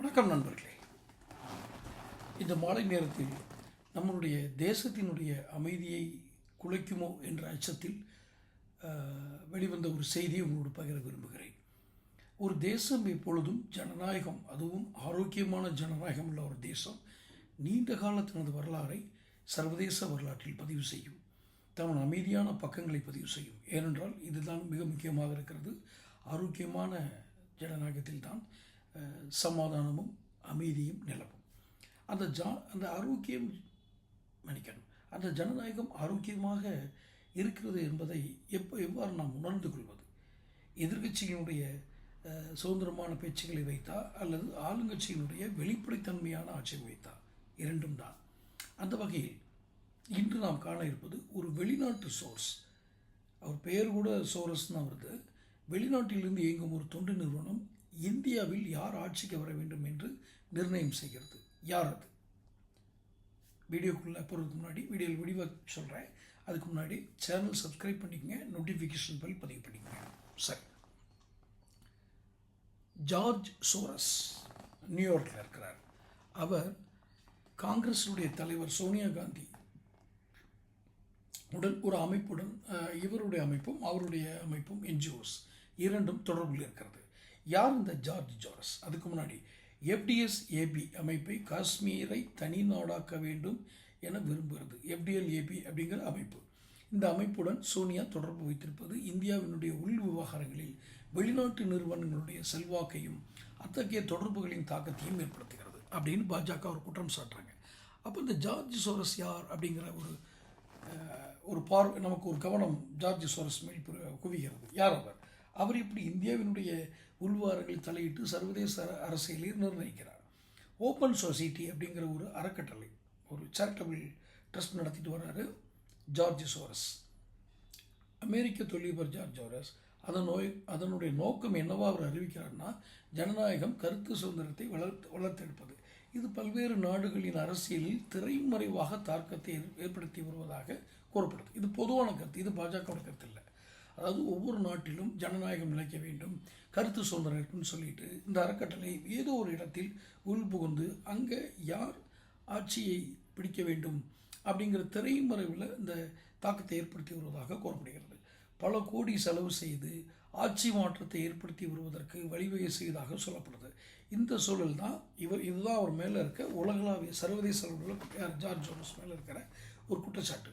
வணக்கம் நண்பர்களே. இந்த மாலை நேரத்தில் நம்மளுடைய தேசத்தினுடைய அமைதியை குலைக்குமோ என்ற அச்சத்தில் வெளிவந்த ஒரு செய்தியை உங்களோடு பகிர விரும்புகிறேன். ஒரு தேசம் எப்பொழுதும் ஜனநாயகம் அதுவும் ஆரோக்கியமான ஜனநாயகம் உள்ள ஒரு தேசம் நீண்ட கால தனது வரலாறை சர்வதேச வரலாற்றில் பதிவு செய்யும் தனது அமைதியான பக்கங்களை பதிவு செய்யும். ஏனென்றால் இதுதான் மிக முக்கியமாக இருக்கிறது. ஆரோக்கியமான ஜனநாயகத்தில் தான் சமாதானமும் அமைதியும் நிலவும். அந்த ஜா அந்த ஆரோக்கியம் மன்னிக்கணும். அந்த ஜனநாயகம் ஆரோக்கியமாக இருக்கிறது என்பதை எப்போ எவ்வாறு நாம் உணர்ந்து கொள்வது? எதிர்கட்சியினுடைய சுதந்திரமான பேச்சுக்களை வைத்தா அல்லது ஆளுங்கட்சியினுடைய வெளிப்படைத்தன்மையான ஆட்சியை வைத்தா? இரண்டும் தான். அந்த வகையில் இன்று நாம் காண இருப்பது ஒரு வெளிநாட்டு சோர்ஸ். அவர் பெயர் கூட சோரஸ் தான் வருது. வெளிநாட்டிலிருந்து இயங்கும் ஒரு தொண்டு நிறுவனம் இந்தியாவில் யார் ஆட்சிக்கு வர வேண்டும் என்று நிர்ணயம் செய்கிறது? யார் அது? வீடியோக்குள்ளே போகிறதுக்கு முன்னாடி வீடியோவில் விடிவாக சொல்கிறேன் அதுக்கு முன்னாடி சேனல் சப்ஸ்கிரைப் பண்ணிக்கங்க நோட்டிஃபிகேஷன் பெல் பதிவு பண்ணிக்கங்க. சரி. ஜார்ஜ் சோரஸ் நியூயார்க்கில் இருக்கிறார். அவர் காங்கிரஸுடைய தலைவர் சோனியா காந்தி உடன் ஒரு அமைப்புடன் இவருடைய அமைப்பும் அவருடைய அமைப்பும் என்ஜிஓஸ் இரண்டும் தொடர்பில் இருக்கிறது. யார் இந்த ஜார்ஜ் ஜோரஸ்? அதுக்கு முன்னாடி எஃப்டிஎஸ் ஏபி அமைப்பை காஷ்மீரை தனி நாடாக்க வேண்டும் என விரும்புகிறது. எஃப்டிஎல் ஏபி அப்படிங்கிற அமைப்பு. இந்த அமைப்புடன் சோனியா தொடர்பு வைத்திருப்பது இந்தியாவினுடைய உள் விவகாரங்களில் வெளிநாட்டு நிறுவனங்களுடைய செல்வாக்கையும் அத்தகைய தொடர்புகளின் தாக்கத்தையும் ஏற்படுத்துகிறது அப்படின்னு பாஜக ஒரு குற்றம் சாட்டுறாங்க. அப்போ இந்த ஜார்ஜ் சோரஸ் யார் அப்படிங்கிற ஒரு ஒரு பார்வை நமக்கு ஒரு கவனம் ஜார்ஜ் சோரஸ் மேல் குவிகிறது. யார் அவர்? அவர் இப்படி இந்தியாவினுடைய உள்வாரங்கள் தலையிட்டு சர்வதேச அர- அரசியலில் நிர்ணயிக்கிறார். ஓப்பன் சொசைட்டி அப்படிங்கிற ஒரு அறக்கட்டளை ஒரு சேரிட்டபிள் ட்ரஸ்ட் நடத்திட்டு வர்றாரு ஜார்ஜ் சோரஸ். அமெரிக்க தொழிலதிபர் ஜார்ஜ் ஜோரஸ் அதன் நோய் அதனுடைய நோக்கம் என்னவா அவர் அறிவிக்கிறார்னா ஜனநாயகம் கருத்து சுதந்திரத்தை வளர்த்து வளர்த்தெடுப்பது. இது பல்வேறு நாடுகளின் அரசியலில் திரைமறைவாக தாக்கத்தை ஏற்படுத்தி வருவதாக கூறப்படுது. இது பொதுவான கருத்து இது பாஜகவோட கருத்து இல்லை. அதாவது ஒவ்வொரு நாட்டிலும் ஜனநாயகம் நிலைக்க வேண்டும். கருத்து சுதந்திரம் சொல்லிட்டு இந்த அறக்கட்டளை ஏதோ ஒரு இடத்தில் உள்புகுந்து அங்கே யார் ஆட்சியை பிடிக்க வேண்டும் அப்படிங்கிற திரைமறைவில் இந்த தாக்கத்தை ஏற்படுத்தி வருவதாக கூறப்படுகிறது. பல கோடி செலவு செய்து ஆட்சி மாற்றத்தை ஏற்படுத்தி வருவதற்கு வழிவகை செய்ததாக சொல்லப்படுது. இந்த சூழல் தான் இவர் இதுதான் அவர் மேலே இருக்க உலகளாவிய சர்வதேச அளவில் ஜார்ஜ் ஜோனஸ் மேலே இருக்கிற ஒரு குற்றச்சாட்டு.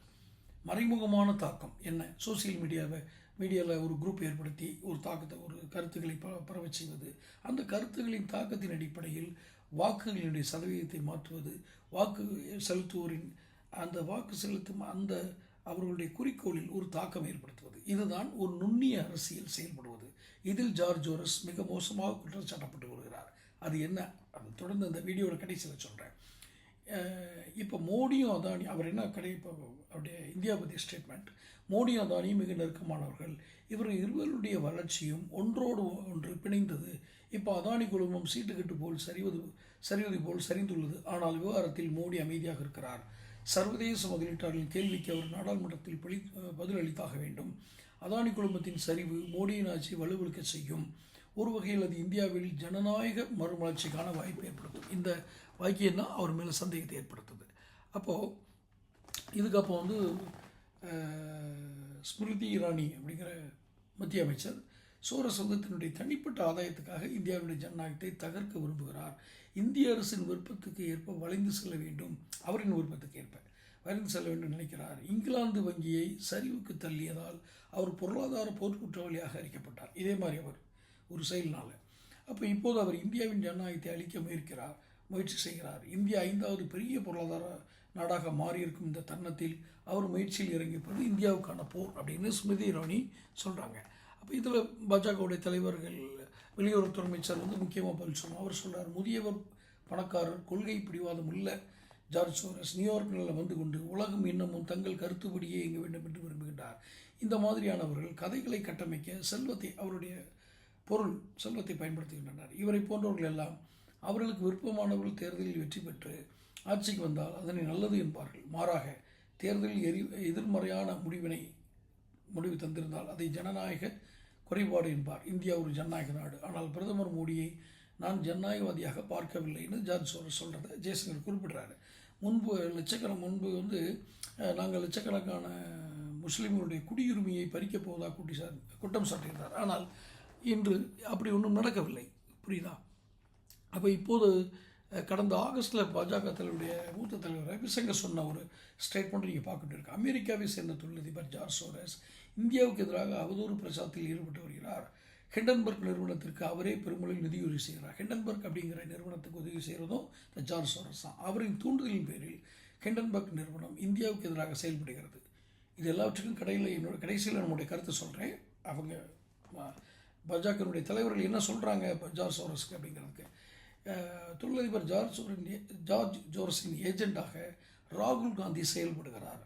மறைமுகமான தாக்கம் என்ன? சோசியல் மீடியாவை மீடியாவில் ஒரு குரூப் ஏற்படுத்தி ஒரு தாக்கத்தை ஒரு கருத்துக்களை ப பரவச் செய்வது. அந்த கருத்துக்களின் தாக்கத்தின் அடிப்படையில் வாக்குகளினுடைய சதவீதத்தை மாற்றுவது வாக்கு செலுத்துவோரின் அந்த வாக்கு செலுத்தும் அந்த அவர்களுடைய குறிக்கோளில் ஒரு தாக்கம் ஏற்படுத்துவது. இதுதான் ஒரு நுண்ணிய அரசியல் செயல்படுவது. இதில் ஜார்ஜ் ஜோரஸ் மிக மோசமாக குற்றம் சாட்டப்பட்டு வருகிறார். அது என்ன? அது தொடர்ந்து அந்த வீடியோவில் கடைசியில் சொல்கிறேன் இப்போ மோடியும் அதானி அவர் என்ன கடை இப்போ அவருடைய இந்தியா பற்றிய ஸ்டேட்மெண்ட் மோடியும் அதானியும் மிக நெருக்கமானவர்கள். இவர் இருவருடைய வளர்ச்சியும் ஒன்றோடு ஒன்று பிணைந்தது. இப்போ அதானி குழுமம் சீட்டுக்கட்டு போல் சரிவது சரிவது போல் சரிந்துள்ளது. ஆனால் விவகாரத்தில் மோடி அமைதியாக இருக்கிறார். சர்வதேச முதலீட்டாளர்களின் கேள்விக்கு அவர் நாடாளுமன்றத்தில் பளி பதிலளித்தாக வேண்டும். அதானி குழுமத்தின் சரிவு மோடியின் ஆட்சி வலுவிழக்க செய்யும். ஒரு வகையில் அது இந்தியாவில் ஜனநாயக மறுமலர்ச்சிக்கான வாய்ப்பு ஏற்படுத்தும். இந்த வாக்கியம் தான் அவர் மேலே சந்தேகத்தை ஏற்படுத்துது. அப்போது இதுக்கப்புறம் வந்து ஸ்மிருதி இரானி அப்படிங்கிற மத்திய அமைச்சர் சோரஸ் வந்து தன்னுடைய தனிப்பட்ட ஆதாயத்துக்காக இந்தியாவுடைய ஜனநாயகத்தை தகர்க்க விரும்புகிறார். இந்திய அரசின் விருப்பத்துக்கு ஏற்ப வளைந்து செல்ல வேண்டும். அவரின் விருப்பத்துக்கு ஏற்ப வளைந்து செல்ல வேண்டும் நினைக்கிறார். இங்கிலாந்து வங்கியை சரிவுக்கு தள்ளியதால் அவர் பொருளாதார போர்க்குற்றவாளியாக அறிக்கப்பட்டார் இதே மாதிரி அவர் ஒரு செயல்னால. அப்போ இப்போது அவர் இந்தியாவின் ஜனநாயகத்தை அளிக்க முயற்கிறார் முயற்சி செய்கிறார். இந்தியா ஐந்தாவது பெரிய பொருளாதார நாடாக மாறியிருக்கும் இந்த தருணத்தில் அவர் முயற்சியில் இறங்கியிருப்பது இந்தியாவுக்கான போர் அப்படின்னு ஸ்மிருதி இரானி சொல்கிறாங்க அப்போ இதில் பாஜகவுடைய தலைவர்கள் வெளியுறவுத்துறை அமைச்சர் வந்து முக்கியமாக பதில் சொன்னோம் அவர் சொல்கிறார் முதியவர் பணக்காரர் கொள்கை பிடிவாதம் இல்லை ஜார்ஜ் சோரஸ் நியூயார்க்கில் வந்து கொண்டு உலகம் இன்னமும் தங்கள் கருத்துப்படியே இயங்க வேண்டும் என்று விரும்புகின்றார். இந்த மாதிரியானவர்கள் கதைகளை கட்டமைக்க செல்வத்தை அவருடைய பொருள் செல்வத்தை பயன்படுத்துகின்றனர். இவரை போன்றவர்கள் எல்லாம் அவர்களுக்கு விருப்பமானவர்கள் தேர்தலில் வெற்றி பெற்று ஆட்சிக்கு வந்தால் அதனை நல்லது என்பார்கள். மாறாக தேர்தலில் எரி எதிர்மறையான முடிவினை முடிவு தந்திருந்தால் அதை ஜனநாயக குறைபாடு என்பார். இந்தியா ஒரு ஜனநாயக நாடு. ஆனால் பிரதமர் மோடியை நான் ஜனநாயகவாதியாக பார்க்கவில்லைன்னு ஜார்ஜ் சோரஸ் சொல்கிறத ஜெய்சங்கர் குறிப்பிடுறாரு. முன்பு லட்சக்கணக்கு முன்பு வந்து நாங்கள் லட்சக்கணக்கான முஸ்லீம்களுடைய குடியுரிமையை பறிக்கப் போவதாக குட்டி சார் குற்றம் சாட்டியிருந்தார். ஆனால் இன்று அப்படி ஒன்றும் நடக்கவில்லை. புரியுதா? அப்போ இப்போது கடந்த ஆகஸ்ட்டில் பாஜக தலைவருடைய மூத்த தலைவர் ரவிசங்கர் சொன்ன ஒரு ஸ்டேட்மெண்ட் நீங்கள் பார்க்க இருக்கு அமெரிக்காவை சேர்ந்த தொழிலதிபர் ஜார்ஜ் சோரஸ் இந்தியாவுக்கு எதிராக அவதூறு பிரச்சாரத்தில் ஈடுபட்டு வருகிறார். ஹிண்டன்பர்க் நிறுவனத்திற்கு அவரே பெருமளவில் நிதியுதவி செய்கிறார். ஹிண்டன்பர்க் அப்படிங்கிற நிறுவனத்துக்கு உதவி செய்கிறதும் இந்த ஜார்ஜ் சோரஸ் தான். அவரின் தூண்டுதலின் பேரில் ஹிண்டன்பர்க் நிறுவனம் இந்தியாவுக்கு எதிராக செயல்படுகிறது. இது எல்லாவற்றுக்கும் கடையில் என்னோட கடைசியில் நம்முடைய கருத்து சொல்கிறேன் அவங்க பாஜகனுடைய தலைவர்கள் என்ன சொல்கிறாங்க ஜார்ஜ் சோரஸ்க்கு அப்படிங்கிறதுக்கு தொழிலதிபர் ஜார்ஜ் ஜார்ஜ் ஜோரஸின் ஏஜெண்டாக ராகுல் காந்தி செயல்படுகிறார்.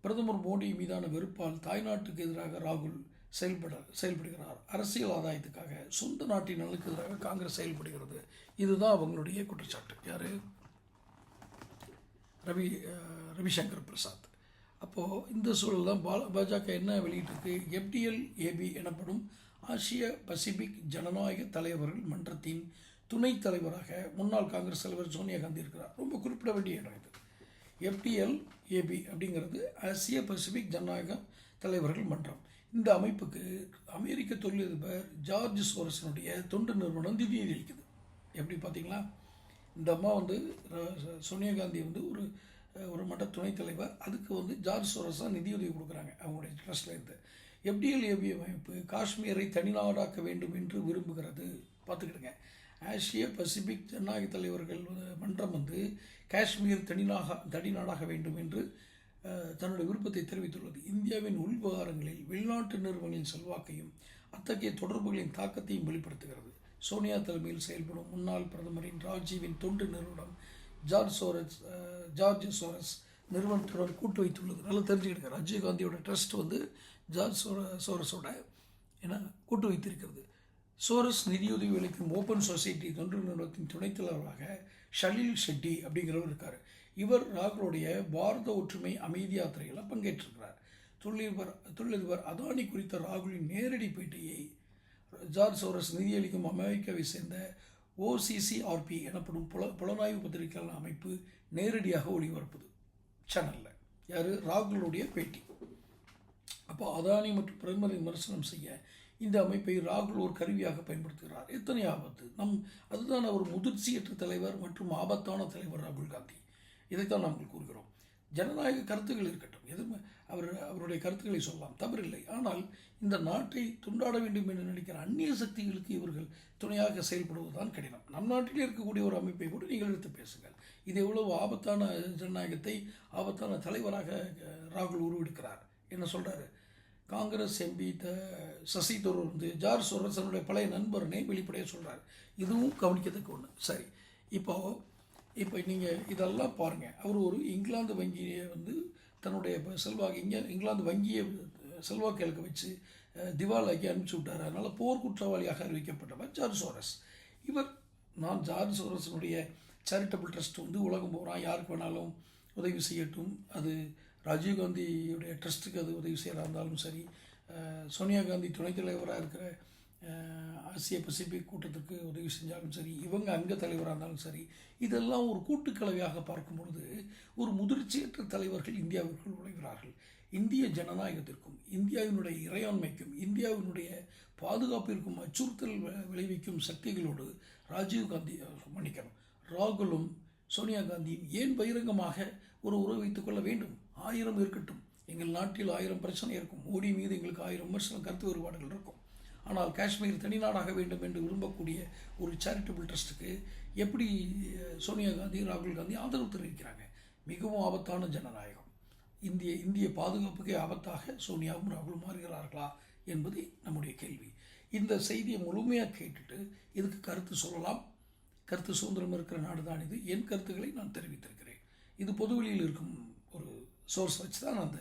பிரதமர் மோடி மீதான வெறுப்பால் தாய்நாட்டுக்கு எதிராக ராகுல் செயல்பட செயல்படுகிறார். அரசியல் ஆதாயத்துக்காக சொந்த நாட்டின் நலனுக்கு எதிராக காங்கிரஸ் செயல்படுகிறது. இதுதான் அவங்களுடைய குற்றச்சாட்டு. யார்? ரவி ரவிசங்கர் பிரசாத். அப்போது இந்த சூழல் தான் பா பாஜக என்ன வெளியிட்டிருக்கு? எஃப்டிஎல் ஏபி எனப்படும் ஆசிய பசிபிக் ஜனநாயக தலைவர்கள் மன்றத்தின் துணைத் தலைவராக முன்னாள் காங்கிரஸ் தலைவர் சோனியா காந்தி இருக்கிறார். ரொம்ப குறிப்பிட வேண்டிய இடம் இது. எஃப்டிஎல் ஏபி அப்படிங்கிறது ஆசிய பசிபிக் ஜனநாயக தலைவர்கள் மன்றம். இந்த அமைப்புக்கு அமெரிக்க தொழிலதிபர் ஜார்ஜ் சோரஸினுடைய தொண்டு நிறுவனம் நிதி அளிக்குது எப்படி பார்த்தீங்களா? இந்த அம்மா வந்து ர- சோனியா காந்தி வந்து ஒரு ஒரு மட்ட துணைத் தலைவர். அதுக்கு வந்து ஜார்ஜ் சோரஸ் தான் நிதியுதவி கொடுக்குறாங்க அவங்களுடைய ட்ரஸ்ட்லேருந்து எஃப்டிஎல்ஏபி அமைப்பு காஷ்மீரை தனிநாடாக்க வேண்டும் என்று விரும்புகிறது. பார்த்துக்கிடுங்க. ஆசிய பசிபிக் ஜனநாயக தலைவர்கள் மன்றம் வந்து காஷ்மீர் தனிநாக தனிநாடாக வேண்டும் என்று தன்னுடைய விருப்பத்தை தெரிவித்துள்ளது. இந்தியாவின் உள்விவகாரங்களில் வெளிநாட்டு நிறுவனங்களின் செல்வாக்கையும் அத்தகைய தொடர்புகளின் தாக்கத்தையும் வெளிப்படுத்துகிறது. சோனியா தலைமையில் செயல்படும் முன்னாள் பிரதமரின் ராஜீவின் தொண்டு நிறுவனம் ஜார்ஜ் சோரஸ் ஜார்ஜ் சோரஸ் நிறுவனத்துடன் கூட்டு வைத்துள்ளது. நல்லா தெரிஞ்சுக்கிடுங்க. ராஜீவ்காந்தியோட ட்ரஸ்ட் வந்து ஜார்ஜ் சோர சோரஸோட என கூட்டு வைத்திருக்கிறது. சோரஸ் நிதியுதவி அளிக்கும் ஓப்பன் சொசைட்டி தொண்டு நிறுவனத்தின் துணைத் தலைவராக ஷலீல் ஷெட்டி அப்படிங்கிறவர் இருக்கார். இவர் ராகுலுடைய பாரத ஒற்றுமை அமைதி யாத்திரையில் பங்கேற்றிருக்கிறார். தொழிலதிபர் தொழிலதிபர் அதானி குறித்த ராகுலின் நேரடி பேட்டியை ஜார்ஜ் சோரஸ் நிதியளிக்கும் அமெரிக்காவை சேர்ந்த ஓசிசிஆர்பி எனப்படும் புல புலனாய்வு பத்திரிகையாளர் அமைப்பு நேரடியாக ஒளிபரப்புது. சேனலில். யார்? ராகுலுடைய பேட்டி. அப்போ அதானி மற்றும் பிரதமரை விமர்சனம் செய்ய இந்த அமைப்பை ராகுல் ஒரு கருவியாக பயன்படுத்துகிறார். எத்தனை ஆபத்து? நம் அதுதான் அவர் முதிர்ச்சியற்ற தலைவர் மற்றும் ஆபத்தான தலைவர் ராகுல் காந்தி. இதைத்தான் நாங்கள் கூறுகிறோம். ஜனநாயக கருத்துக்கள் இருக்கட்டும். எதுவுமே அவர் அவருடைய கருத்துக்களை சொல்லலாம். தவறில்லை. ஆனால் இந்த நாட்டை துண்டாட வேண்டும் என்று நினைக்கிற அந்நிய சக்திகளுக்கு இவர்கள் துணையாக செயல்படுவதுதான் கடினம். நம் நாட்டிலே இருக்கக்கூடிய ஒரு அமைப்பை கூட நீங்கள் எடுத்து பேசுங்கள். இது எவ்வளவு ஆபத்தான ஜனநாயகத்தை ஆபத்தான தலைவராக ராகுல் உருவெடுக்கிறார். என்ன சொல்கிறாரு காங்கிரஸ் எம்பி த சசி தரூர் வந்து ஜார்ஜ் சோரஸ் தன்னுடைய பழைய நண்பர்னே வெளிப்படையாக சொல்கிறார் இதுவும் கவனிக்கத்தக்க ஒன்று சரி. இப்போ இப்போ நீங்கள் இதெல்லாம் பாருங்கள் அவர் ஒரு இங்கிலாந்து வங்கியை வந்து தன்னுடைய செல்வாக்கு இங்கே இங்கிலாந்து வங்கியை செல்வாக்கு இழக்க வச்சு திவாலாக்கி அனுப்பிச்சி விட்டார். அதனால் போர் குற்றவாளியாக அறிவிக்கப்பட்டவர் ஜார்ஜ் சோரஸ் இவர் நான் ஜார்ஜ் சோரஸினுடைய சேரிட்டபிள் ட்ரஸ்ட் வந்து உலகம் போகிறான் யாருக்கு வேணாலும் உதவி செய்யட்டும். அது ராஜீவ்காந்தியுடைய ட்ரஸ்ட்டுக்கு அது உதவி செய்கிறா இருந்தாலும் சரி சோனியா காந்தி துணைத் தலைவராக இருக்கிற ஆசிய பசிபிக் கூட்டத்திற்கு உதவி செஞ்சாலும் சரி இவங்க அங்க தலைவராக இருந்தாலும் சரி இதெல்லாம் ஒரு கூட்டுக்கலவையாக பார்க்கும் பொழுது ஒரு முதிர்ச்சியற்ற தலைவர்கள் இந்தியாவிற்குள் நுழைகிறார்கள். இந்திய ஜனநாயகத்திற்கும் இந்தியாவினுடைய இறையாண்மைக்கும் இந்தியாவினுடைய பாதுகாப்பிற்கும் அச்சுறுத்தல் விளைவிக்கும் சக்திகளோடு ராஜீவ்காந்தி மன்னிக்கணும். ராகுலும் சோனியா காந்தியும் ஏன் பகிரங்கமாக ஒரு உறவு வைத்துக் கொள்ள வேண்டும்? ஆயிரம் இருக்கட்டும். எங்கள் நாட்டில் ஆயிரம் பிரச்சனை இருக்கும். மோடி மீது எங்களுக்கு ஆயிரம் விமர்சனம் கருத்து வேறுபாடுகள் இருக்கும். ஆனால் காஷ்மீர் தனிநாடாக வேண்டும் என்று விரும்பக்கூடிய ஒரு சேரிட்டபிள் ட்ரஸ்ட்டுக்கு எப்படி சோனியா காந்தி ராகுல் காந்தி ஆதரவு தெரிவிக்கிறாங்க? மிகவும் ஆபத்தான ஜனநாயகம். இந்திய இந்திய பாதுகாப்புக்கே ஆபத்தாக சோனியாவும் ராகுலும் மாறுகிறார்களா என்பது நம்முடைய கேள்வி. இந்த செய்தியை முழுமையாக கேட்டுட்டு இதுக்கு கருத்து சொல்லலாம். கருத்து சுதந்திரம் இருக்கிற நாடு தான் இது. என் கருத்துக்களை நான் தெரிவித்திருக்கிறேன். இது பொதுவெளியில் இருக்கும் ஒரு சோர்ஸ் வச்சு தான் நான் அந்த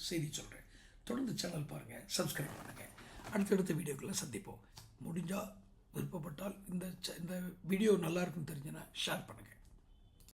செய்தி சொல்கிறேன் தொடர்ந்து சேனல் பாருங்கள் சப்ஸ்கிரைப் பண்ணுங்கள் அடுத்தடுத்த வீடியோக்களை சந்திப்போம். முடிஞ்சால் விருப்பப்பட்டால் இந்த ச- இந்த வீடியோ நல்லா இருக்குன்னு தெரிஞ்சுன்னா ஷேர் பண்ணுங்கள்